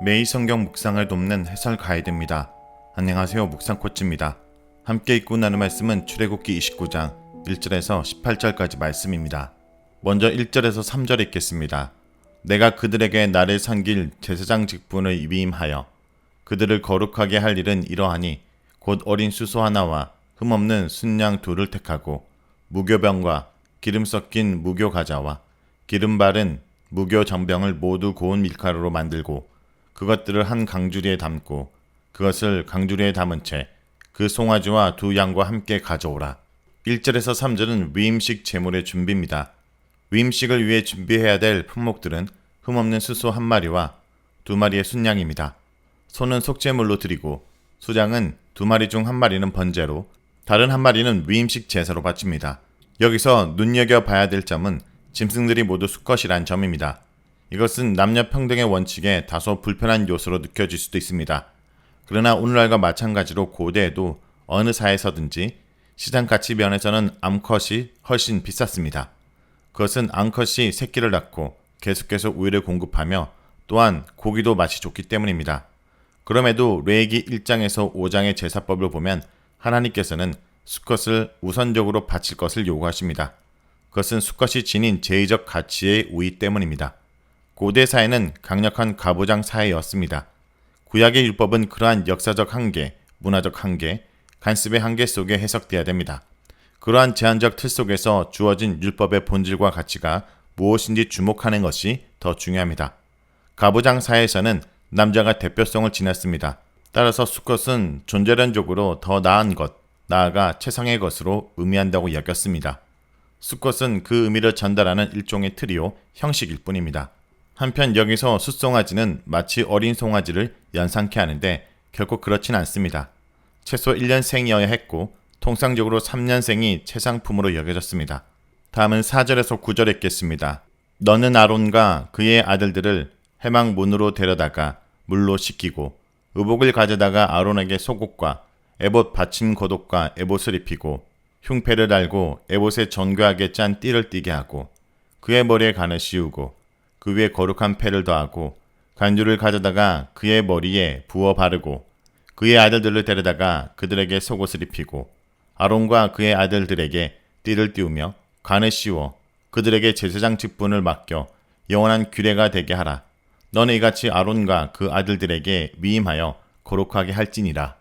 매일 성경 묵상을 돕는 해설 가이드입니다. 안녕하세요. 묵상 코치입니다. 함께 읽고 나눌 말씀은 출애굽기 29장 1절에서 18절까지 말씀입니다. 먼저 1절에서 3절 읽겠습니다. 내가 그들에게 나를 섬길 제사장 직분을 위임하여 그들을 거룩하게 할 일은 이러하니 곧 어린 수소 하나와 흠없는 순양 둘을 택하고 무교병과 기름 섞인 무교 가자와 기름 바른 무교 정병을 모두 고운 밀가루로 만들고 그것들을 한 강주리에 담고 그것을 강주리에 담은 채 그 송아지와 두 양과 함께 가져오라. 1절에서 3절은 위임식 제물의 준비입니다. 위임식을 위해 준비해야 될 품목들은 흠없는 수소 한 마리와 두 마리의 순양입니다. 소는 속죄물로 드리고 수장은 두 마리 중 한 마리는 번제로 다른 한 마리는 위임식 제사로 바칩니다. 여기서 눈여겨봐야 될 점은 짐승들이 모두 수컷이란 점입니다. 이것은 남녀 평등의 원칙에 다소 불편한 요소로 느껴질 수도 있습니다. 그러나 오늘날과 마찬가지로 고대에도 어느 사에서든지 시장 가치 면에서는 암컷이 훨씬 비쌌습니다. 그것은 암컷이 새끼를 낳고 계속해서 우유를 공급하며 또한 고기도 맛이 좋기 때문입니다. 그럼에도 레이기 1장에서 5장의 제사법을 보면 하나님께서는 수컷을 우선적으로 바칠 것을 요구하십니다. 그것은 수컷이 지닌 제의적 가치의 우위 때문입니다. 고대 사회는 강력한 가부장 사회였습니다. 구약의 율법은 그러한 역사적 한계, 문화적 한계, 간습의 한계 속에 해석돼야 됩니다. 그러한 제한적 틀 속에서 주어진 율법의 본질과 가치가 무엇인지 주목하는 것이 더 중요합니다. 가부장 사회에서는 남자가 대표성을 지녔습니다. 따라서 수컷은 존재론적으로 더 나은 것, 나아가 최상의 것으로 의미한다고 여겼습니다. 수컷은 그 의미를 전달하는 일종의 트리오, 형식일 뿐입니다. 한편 여기서 숫송아지는 마치 어린 송아지를 연상케 하는데 결코 그렇진 않습니다. 최소 1년생이어야 했고 통상적으로 3년생이 최상품으로 여겨졌습니다. 다음은 4절에서 9절 읽겠습니다. 너는 아론과 그의 아들들을 해막 문으로 데려다가 물로 씻기고 의복을 가져다가 아론에게 속옷과 에봇 받침 고독과 에봇을 입히고 흉패를 달고 에봇에 정교하게 짠 띠를 띠게 하고 그의 머리에 간을 씌우고 그 위에 거룩한 패를 더하고 간주를 가져다가 그의 머리에 부어 바르고 그의 아들들을 데려다가 그들에게 속옷을 입히고 아론과 그의 아들들에게 띠를 띄우며 간을 씌워 그들에게 제사장 직분을 맡겨 영원한 규례가 되게 하라. 너는 이같이 아론과 그 아들들에게 위임하여 거룩하게 할지니라.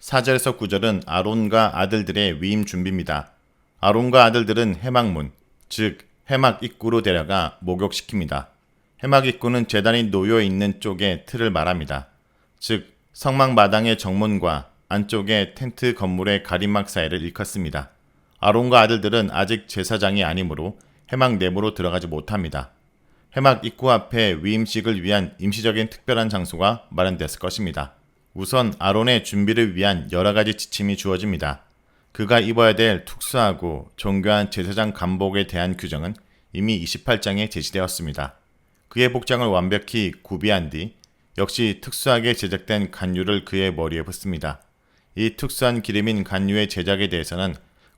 4절에서 9절은 아론과 아들들의 위임 준비입니다. 아론과 아들들은 해막문, 즉 해막 입구로 데려가 목욕시킵니다. 해막 입구는 재단이 놓여 있는 쪽의 틀을 말합니다. 즉 성막 마당의 정문과 안쪽의 텐트 건물의 가림막 사이를 일컫습니다. 아론과 아들들은 아직 제사장이 아니므로 해막 내부로 들어가지 못합니다. 해막 입구 앞에 위임식을 위한 임시적인 특별한 장소가 마련됐을 것입니다. 우선 아론의 준비를 위한 여러 가지 지침이 주어집니다. 그가 입어야 될 특수하고 정교한 제사장 간복에 대한 규정은 이미 28장에 제시되었습니다. 그의 복장을 완벽히 구비한 뒤 역시 특수하게 제작된 간유를 그의 머리에 붓습니다. 이 특수한 기름인 간유의 제작에 대해서는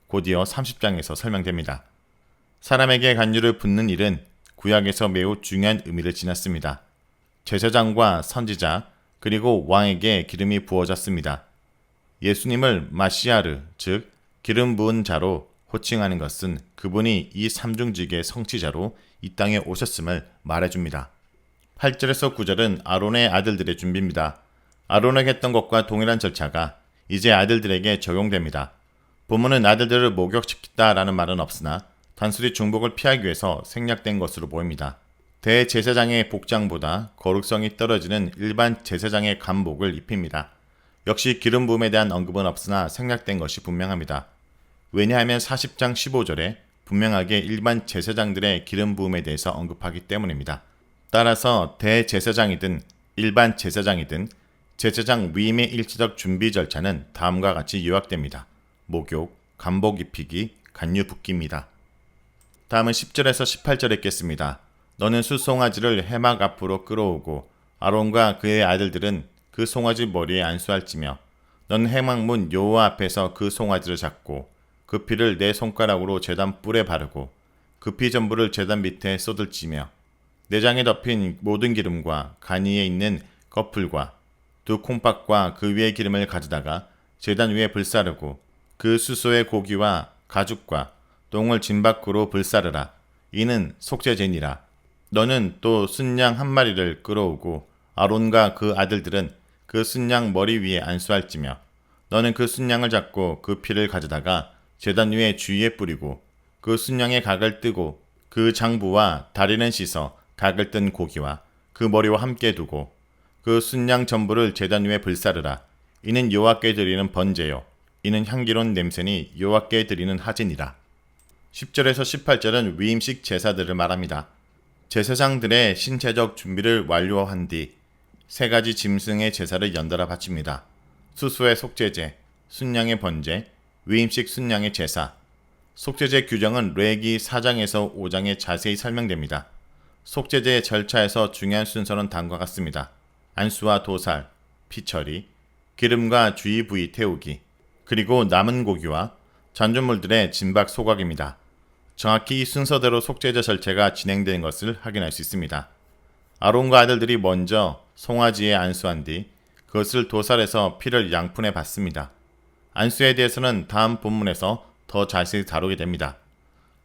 곧이어 30장에서 설명됩니다. 사람에게 간유를 붓는 일은 구약에서 매우 중요한 의미를 지녔습니다. 제사장과 선지자 그리고 왕에게 기름이 부어졌습니다. 예수님을 마시아르 즉 기름 부은 자로 호칭하는 것은 그분이 이 삼중직의 성취자로 이 땅에 오셨음을 말해줍니다. 8절에서 9절은 아론의 아들들의 준비입니다. 아론에게 했던 것과 동일한 절차가 이제 아들들에게 적용됩니다. 본문은 아들들을 목욕시켰다라는 말은 없으나 단순히 중복을 피하기 위해서 생략된 것으로 보입니다. 대제사장의 복장보다 거룩성이 떨어지는 일반 제사장의 간복을 입힙니다. 역시 기름 부음에 대한 언급은 없으나 생략된 것이 분명합니다. 왜냐하면 40장 15절에 분명하게 일반 제사장들의 기름 부음에 대해서 언급하기 때문입니다. 따라서 대제사장이든 일반 제사장이든 제사장 위임의 일치적 준비 절차는 다음과 같이 요약됩니다. 목욕, 간복 입히기, 간유 붓기입니다. 다음은 10절에서 18절 읽겠습니다. 너는 수송아지를 해막 앞으로 끌어오고 아론과 그의 아들들은 그 송아지 머리에 안수할지며 너는 해막문 여호와 앞에서 그 송아지를 잡고 그 피를 내 손가락으로 제단 뿔에 바르고 그 피 전부를 제단 밑에 쏟을지며 내장에 덮인 모든 기름과 간 위에 있는 거풀과 두 콩밥과 그 위에 기름을 가져다가 제단 위에 불사르고 그 수소의 고기와 가죽과 똥을 진 밖으로 불사르라. 이는 속죄제니라. 너는 또 순양 한 마리를 끌어오고 아론과 그 아들들은 그 순양 머리 위에 안수할지며 너는 그 순양을 잡고 그 피를 가져다가 제단 위에 주위에 뿌리고 그 순양의 각을 뜨고 그 장부와 다리는 씻어 각을 뜬 고기와 그 머리와 함께 두고 그 순양 전부를 제단 위에 불사르라. 이는 여호와께 드리는 번제요. 이는 향기로운 냄새니 여호와께 드리는 하진이라. 10절에서 18절은 위임식 제사들을 말합니다. 제사장들의 신체적 준비를 완료한 뒤 세 가지 짐승의 제사를 연달아 바칩니다. 수수의 속죄제, 순양의 번제, 위임식 순양의 제사. 속죄제 규정은 레기 4장에서 5장에 자세히 설명됩니다. 속죄제의 절차에서 중요한 순서는 다음과 같습니다. 안수와 도살, 피처리, 기름과 주의 부위 태우기, 그리고 남은 고기와 잔존물들의 진박 소각입니다. 정확히 이 순서대로 속죄제 절차가 진행되는 것을 확인할 수 있습니다. 아론과 아들들이 먼저 송아지에 안수한 뒤 그것을 도살해서 피를 양푼에 받습니다. 안수에 대해서는 다음 본문에서 더 자세히 다루게 됩니다.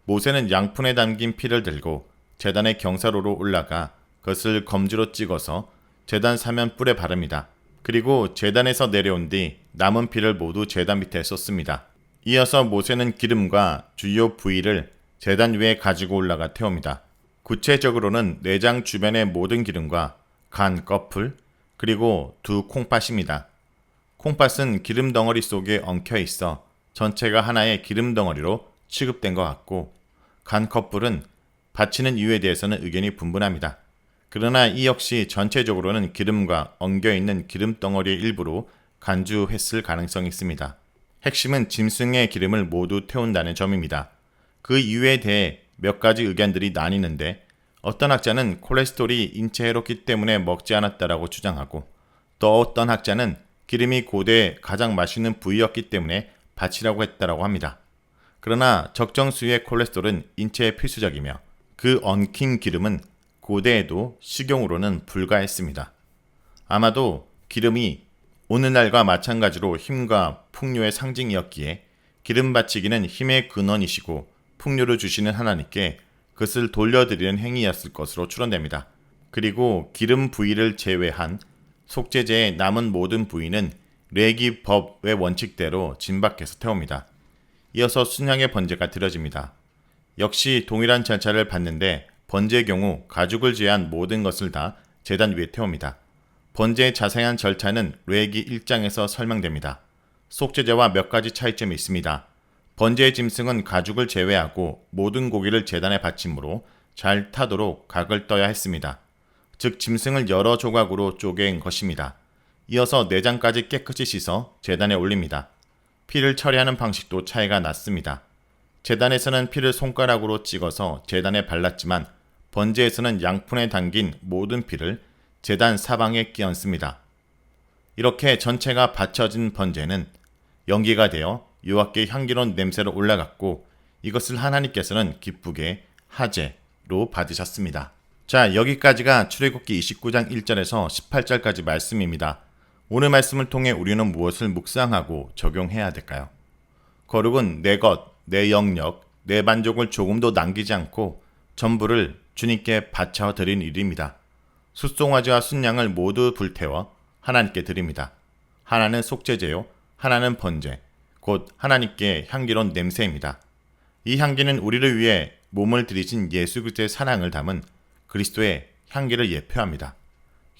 모세는 양푼에 담긴 피를 들고 재단의 경사로로 올라가 그것을 검지로 찍어서 재단 사면 뿔에 바릅니다. 그리고 재단에서 내려온 뒤 남은 피를 모두 재단 밑에 쏟습니다. 이어서 모세는 기름과 주요 부위를 재단 위에 가지고 올라가 태웁니다. 구체적으로는 내장 주변의 모든 기름과 간 꺼풀, 그리고 두 콩팥입니다. 콩팥은 기름 덩어리 속에 엉켜 있어 전체가 하나의 기름 덩어리로 취급된 것 같고, 간 컵불은 받치는 이유에 대해서는 의견이 분분합니다. 그러나 이 역시 전체적으로는 기름과 엉겨 있는 기름 덩어리의 일부로 간주했을 가능성이 있습니다. 핵심은 짐승의 기름을 모두 태운다는 점입니다. 그 이유에 대해 몇 가지 의견들이 나뉘는데 어떤 학자는 콜레스테롤이 인체 해롭기 때문에 먹지 않았다라고 주장하고 또 어떤 학자는 기름이 고대 가장 맛있는 부위였기 때문에 바치라고 했다라고 합니다. 그러나 적정 수의 콜레스테롤은 인체에 필수적이며 그 엉킨 기름은 고대에도 식용으로는 불가했습니다. 아마도 기름이 오늘날과 마찬가지로 힘과 풍요의 상징이었기에 기름 바치기는 힘의 근원이시고 풍요를 주시는 하나님께 그것을 돌려드리는 행위였을 것으로 추론됩니다. 그리고 기름 부위를 제외한 속죄제의 남은 모든 부위는 레기 법의 원칙대로 진박해서 태웁니다. 이어서 순양의 번제가 드려집니다. 역시 동일한 절차를 받는데 번제의 경우 가죽을 제한 모든 것을 다 재단 위에 태웁니다. 번제의 자세한 절차는 레기 1장에서 설명됩니다. 속죄제와 몇 가지 차이점이 있습니다. 번제의 짐승은 가죽을 제외하고 모든 고기를 재단에 바침으로 잘 타도록 각을 떠야 했습니다. 즉 짐승을 여러 조각으로 쪼갠 것입니다. 이어서 내장까지 깨끗이 씻어 재단에 올립니다. 피를 처리하는 방식도 차이가 났습니다. 재단에서는 피를 손가락으로 찍어서 재단에 발랐지만 번제에서는 양푼에 담긴 모든 피를 재단 사방에 끼얹습니다. 이렇게 전체가 받쳐진 번제는 연기가 되어 여호와께 향기로운 냄새로 올라갔고 이것을 하나님께서는 기쁘게 하제로 받으셨습니다. 자, 여기까지가 출애굽기 29장 1절에서 18절까지 말씀입니다. 오늘 말씀을 통해 우리는 무엇을 묵상하고 적용해야 될까요? 거룩은 내 것, 내 영역, 내 만족을 조금도 남기지 않고 전부를 주님께 바쳐 드린 일입니다. 숫송아지와 순양을 모두 불태워 하나님께 드립니다. 하나는 속죄제요, 하나는 번제, 곧 하나님께 향기로운 냄새입니다. 이 향기는 우리를 위해 몸을 들이신 예수 그리스도의 사랑을 담은 그리스도의 향기를 예표합니다.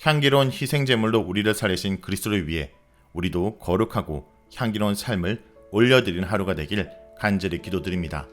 향기로운 희생 제물로 우리를 살리신 그리스도를 위해 우리도 거룩하고 향기로운 삶을 올려드리는 하루가 되길 간절히 기도드립니다.